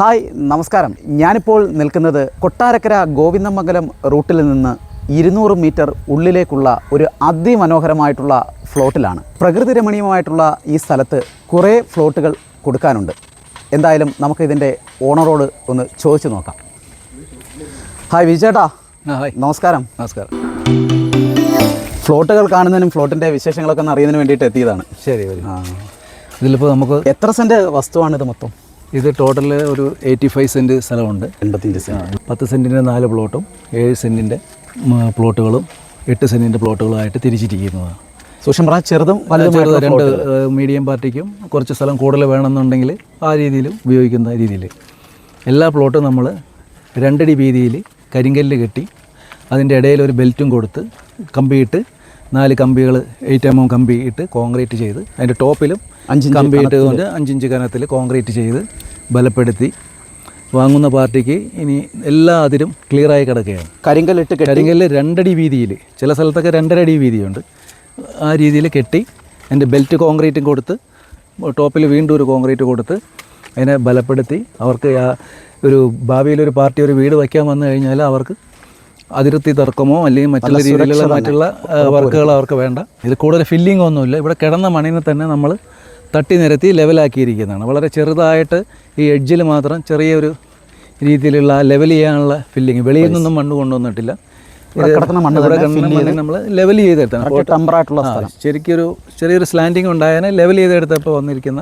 Hi നമസ്കാരം. ഞാനിപ്പോൾ നിൽക്കുന്നത് കൊട്ടാരക്കര ഗോവിന്ദമംഗലം റൂട്ടിൽ നിന്ന് ഇരുന്നൂറ് മീറ്റർ ഉള്ളിലേക്കുള്ള ഒരു അതിമനോഹരമായിട്ടുള്ള ഫ്ലോട്ടിലാണ്. പ്രകൃതി രമണീയമായിട്ടുള്ള ഈ സ്ഥലത്ത് കുറേ ഫ്ലോട്ടുകൾ കൊടുക്കാനുണ്ട്. എന്തായാലും നമുക്ക് ഇതിന്റെ ഓണറോട് ഒന്ന് ചോദിച്ചു നോക്കാം. ഹായ് വിജേട്ടാ ഹായ്. നമസ്കാരം. നമസ്കാരം. ഫ്ലോട്ടുകൾ കാണുന്നതിനും ഫ്ലോട്ടിന്റെ വിശേഷങ്ങളൊക്കെ ഒന്ന് അറിയുന്നതിന് വേണ്ടിയിട്ട് എത്തിയതാണ്. ശരി ഇതിലിപ്പോൾ നമുക്ക് എത്ര സെന്റ് വസ്തുവാണ് ഇത് മൊത്തം? ഇത് ടോട്ടൽ ഒരു എയ്റ്റി ഫൈവ് സെന്റ് സ്ഥലമുണ്ട്. എൺപത്തിയഞ്ച് സെന്റ് പത്ത് സെന്റിന്റെ നാല് പ്ലോട്ടും ഏഴ് സെന്റിന്റെ പ്ലോട്ടുകളും എട്ട് സെന്റിന്റെ പ്ലോട്ടുകളുമായിട്ട് തിരിച്ചിരിക്കുന്നതാണ്. സൂക്ഷ്മം പറഞ്ഞാൽ ചെറുതും ചെറുത് രണ്ട് മീഡിയം പാർട്ടിക്കും കുറച്ച് സ്ഥലം കൂടുതൽ വേണമെന്നുണ്ടെങ്കിൽ ആ രീതിയിൽ ഉപയോഗിക്കുന്ന രീതിയിൽ. എല്ലാ പ്ലോട്ടും നമ്മൾ രണ്ടടി വീതിയിൽ കരിങ്കല്ല് കെട്ടി അതിന്റെ ഇടയിൽ ഒരു ബെൽറ്റും കൊടുത്ത് കമ്പിയിട്ട് നാല് കമ്പികൾ എയ്റ്റ് എം എം കമ്പി ഇട്ട് കോൺക്രീറ്റ് ചെയ്ത് അതിന്റെ ടോപ്പിലും അഞ്ച് കമ്പി ഇട്ടുകൊണ്ട് അഞ്ചിഞ്ച് കനത്തിൽ കോൺക്രീറ്റ് ചെയ്ത് ബലപ്പെടുത്തി. വാങ്ങുന്ന പാർട്ടിക്ക് ഇനി എല്ലാ അതിരും ക്ലിയറായി കിടക്കുകയാണ്. കരിങ്കല്ലിട്ട് കെട്ടി. കരിങ്കല്ല് രണ്ടടി വീതിയിൽ ചില സ്ഥലത്തൊക്കെ രണ്ടര അടി വീതിയുണ്ട്. ആ രീതിയിൽ കെട്ടി അതിന്റെ ബെൽറ്റ് കോൺക്രീറ്റും കൊടുത്ത് ടോപ്പിൽ വീണ്ടും ഒരു കോൺക്രീറ്റ് കൊടുത്ത് അതിനെ ബലപ്പെടുത്തി അവർക്ക് ആ ഒരു ഭാവിയിൽ ഒരു പാർട്ടി ഒരു വീട് വയ്ക്കാൻ വന്നു കഴിഞ്ഞാൽ അവർക്ക് അതിർത്തി തർക്കമോ അല്ലെങ്കിൽ മറ്റുള്ള രീതിയിലുള്ള മറ്റുള്ള വർക്കുകൾ അവർക്ക് വേണ്ട. ഇത് കൂടുതൽ ഫില്ലിംഗ് ഒന്നുമില്ല. ഇവിടെ കിടന്ന മണിനെ തന്നെ നമ്മൾ തട്ടി നിരത്തി ലെവലാക്കിയിരിക്കുന്നതാണ് വളരെ ചെറുതായിട്ട് ഈ എഡ്ജിൽ മാത്രം ചെറിയൊരു രീതിയിലുള്ള ലെവൽ ചെയ്യാനുള്ള ഫില്ലിങ് വെളിയിൽ നിന്നും മണ്ണ് കൊണ്ടുവന്നിട്ടില്ല. നമ്മൾ ലെവൽ ചെയ്തെടുത്താണ്. ശരിക്കൊരു ചെറിയൊരു സ്ലാൻഡിങ് ഉണ്ടായാൽ ലെവൽ ചെയ്തെടുത്തപ്പോൾ വന്നിരിക്കുന്ന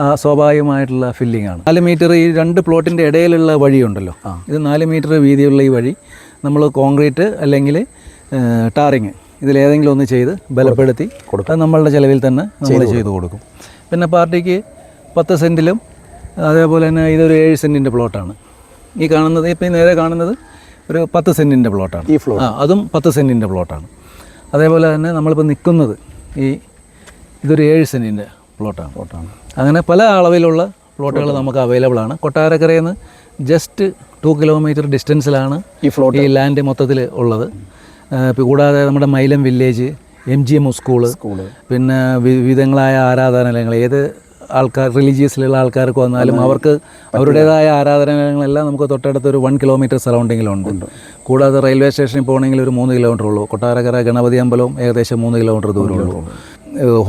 ആ സ്വാഭാവികമായിട്ടുള്ള ഫില്ലിംഗ് ആണ്. നാല് മീറ്റർ ഈ രണ്ട് പ്ലോട്ടിന്റെ ഇടയിലുള്ള വഴിയുണ്ടല്ലോ. ഇത് നാല് മീറ്റർ വീതിയുള്ള ഈ വഴി. നമ്മൾ കോൺക്രീറ്റ് അല്ലെങ്കിൽ ടാറിങ് ഇതിലേതെങ്കിലും ഒന്ന് ചെയ്ത് ബലപ്പെടുത്തി കൊടുക്കുക നമ്മളുടെ ചിലവിൽ തന്നെ നമ്മൾ ചെയ്തു കൊടുക്കും. പിന്നെ പാർട്ടിക്ക് പത്ത് സെന്റിലും അതേപോലെ തന്നെ ഇതൊരു ഏഴ് സെന്റിന്റെ പ്ലോട്ടാണ്. ഈ കാണുന്നത് ഇപ്പം ഈ നേരെ കാണുന്നത് ഒരു പത്ത് സെന്റിന്റെ പ്ലോട്ടാണ്. ഈ ഫ്ലോർ. ആ അതും പത്ത് സെന്റിന്റെ പ്ലോട്ടാണ്. അതേപോലെ തന്നെ നമ്മളിപ്പോൾ നിൽക്കുന്നത് ഈ ഇതൊരു ഏഴ് സെന്റിന്റെ പ്ലോട്ടാണ്. പ്ലോട്ടാണ്. അങ്ങനെ പല അളവിലുള്ള പ്ലോട്ടുകൾ നമുക്ക് അവൈലബിൾ ആണ്. കൊട്ടാരക്കരയിൽ നിന്ന് ജസ്റ്റ് ടു കിലോമീറ്റർ ഡിസ്റ്റൻസിലാണ് ഈ ഫ്ലോട്ട് ഈ ലാൻഡ് മൊത്തത്തിൽ ഉള്ളത്. കൂടാതെ നമ്മുടെ Mylam village M G M school school പിന്നെ വിവിധങ്ങളായ ആരാധനാലയങ്ങൾ ഏത് ആൾക്കാർ റിലീജിയസിലുള്ള ആൾക്കാർക്ക് വന്നാലും അവർക്ക് അവരുടേതായ ആരാധനാലയങ്ങളെല്ലാം നമുക്ക് തൊട്ടടുത്ത് ഒരു വൺ കിലോമീറ്റർ സറൗണ്ടിങ്ങിലുണ്ട് കൂടാതെ റെയിൽവേ സ്റ്റേഷനിൽ പോകണമെങ്കിൽ ഒരു മൂന്ന് കിലോമീറ്റർ ഉള്ളൂ. കൊട്ടാരക്കര ഗണപതി അമ്പലവും ഏകദേശം മൂന്ന് കിലോമീറ്റർ ദൂരമുള്ളൂ.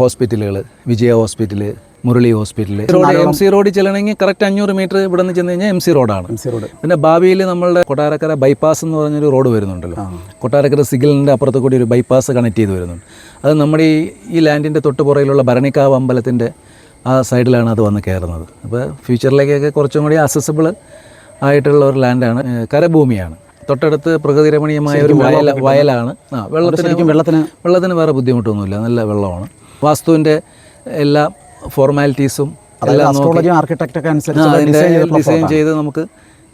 ഹോസ്പിറ്റലുകൾ വിജയ ഹോസ്പിറ്റൽ മുരളി ഹോസ്പിറ്റലിൽ എം സി റോഡിൽ ചെല്ലണമെങ്കിൽ കറക്റ്റ് അഞ്ഞൂറ് മീറ്റർ ഇവിടെ നിന്ന് ചെന്ന് കഴിഞ്ഞാൽ എം സി റോഡാണ് എം സി റോഡ് പിന്നെ ഭാവിയിൽ നമ്മളുടെ കൊട്ടാരക്കര ബൈപ്പാസ് എന്ന് പറഞ്ഞൊരു റോഡ് വരുന്നുണ്ടല്ലോ. കൊട്ടാരക്കര സിഗ്നലിന്റെ അപ്പുറത്ത് കൂടി ഒരു ബൈപ്പാസ് കണക്ട് ചെയ്ത് വരുന്നുണ്ട്. അത് നമ്മുടെ ഈ ഈ ലാൻഡിന്റെ തൊട്ട് പുറയിലുള്ള ഭരണിക്കാവ് അമ്പലത്തിന്റെ ആ സൈഡിലാണ് അത് വന്ന് കയറുന്നത്. അപ്പോൾ ഫ്യൂച്ചറിലേക്കൊക്കെ കുറച്ചും കൂടി അസസിബിൾ ആയിട്ടുള്ള ഒരു ലാൻഡാണ് കരഭൂമിയാണ്. തൊട്ടടുത്ത് പ്രകൃതി രമണീയമായ ഒരു വയല വയലാണ്. ആ വെള്ളത്തിന് വെള്ളത്തിന് വെള്ളത്തിന് വേറെ ബുദ്ധിമുട്ടൊന്നുമില്ല. നല്ല വെള്ളമാണ്. വാസ്തുവിന്റെ എല്ലാ ഫോർമാലിറ്റീസും അതായത് അസ്ട്രോളജി ആർക്കിടെക്ട് ഒക്കെ അനുസരിച്ച് ഡിസൈൻ ചെയ്ത് നമുക്ക്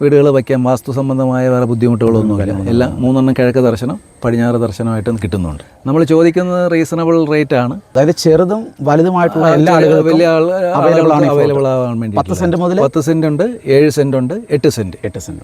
വീടുകൾ വയ്ക്കാം. വാസ്തു സംബന്ധമായ വേറെ ബുദ്ധിമുട്ടുകളൊന്നുമില്ല എല്ലാം മൂന്നെണ്ണം കിഴക്ക് ദർശനം പടിഞ്ഞാറ് ദർശനമായിട്ട് കിട്ടുന്നുണ്ട്. നമ്മൾ ചോദിക്കുന്നത് റീസണബിൾ റേറ്റ് ആണ്. അതായത് ചെറുതും വലുതുമായിട്ടുള്ള എല്ലാ വലിയ അവൈലബിൾ ആവാൻ വേണ്ടി പത്ത് സെന്റ് മുതൽ പത്ത് സെന്റ് ഉണ്ട് ഏഴ് സെന്റ് ഉണ്ട് എട്ട് സെന്റ്. എട്ട് സെന്റ്.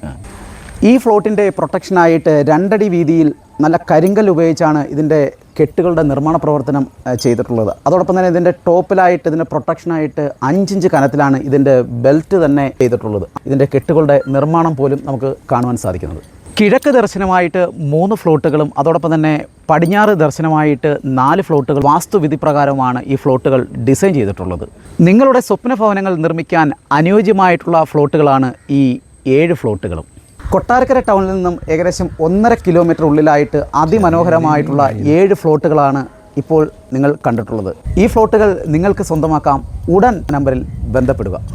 ഈ ഫ്ലോട്ടിന്റെ പ്രൊട്ടക്ഷനായിട്ട് രണ്ടടി വീതിയിൽ നല്ല കരിങ്കൽ ഉപയോഗിച്ചാണ് ഇതിന്റെ കെട്ടുകളുടെ നിർമ്മാണ പ്രവർത്തനം ചെയ്തിട്ടുള്ളത്. അതോടൊപ്പം തന്നെ ഇതിന്റെ ടോപ്പിലായിട്ട് ഇതിന്റെ പ്രൊട്ടക്ഷനായിട്ട് അഞ്ചിഞ്ച് കനത്തിലാണ് ഇതിന്റെ ബെൽറ്റ് തന്നെ ചെയ്തിട്ടുള്ളത്. ഇതിന്റെ കെട്ടുകളുടെ നിർമ്മാണം പോലും നമുക്ക് കാണുവാൻ സാധിക്കുന്നത്. കിഴക്ക് ദർശനമായിട്ട് മൂന്ന് ഫ്ലോട്ടുകളും അതോടൊപ്പം തന്നെ പടിഞ്ഞാറ് ദർശനമായിട്ട് നാല് ഫ്ലോട്ടുകൾ വാസ്തുവിധി പ്രകാരമാണ് ഈ ഫ്ലോട്ടുകൾ ഡിസൈൻ ചെയ്തിട്ടുള്ളത്. നിങ്ങളുടെ സ്വപ്ന ഭവനങ്ങൾ നിർമ്മിക്കാൻ അനുയോജ്യമായിട്ടുള്ള ഫ്ലോട്ടുകളാണ് ഈ ഏഴ് ഫ്ലോട്ടുകളും. കൊട്ടാരക്കര ടൗണിൽ നിന്നും ഏകദേശം ഒന്നര കിലോമീറ്റർ ഉള്ളിലായിട്ട് അതിമനോഹരമായിട്ടുള്ള ഏഴ് ഫ്ലോട്ടുകളാണ് ഇപ്പോൾ നിങ്ങൾ കണ്ടിട്ടുള്ളത്. ഈ ഫ്ലോട്ടുകൾ നിങ്ങൾക്ക് സ്വന്തമാക്കാം. ഉടൻ നമ്പറിൽ ബന്ധപ്പെടുക.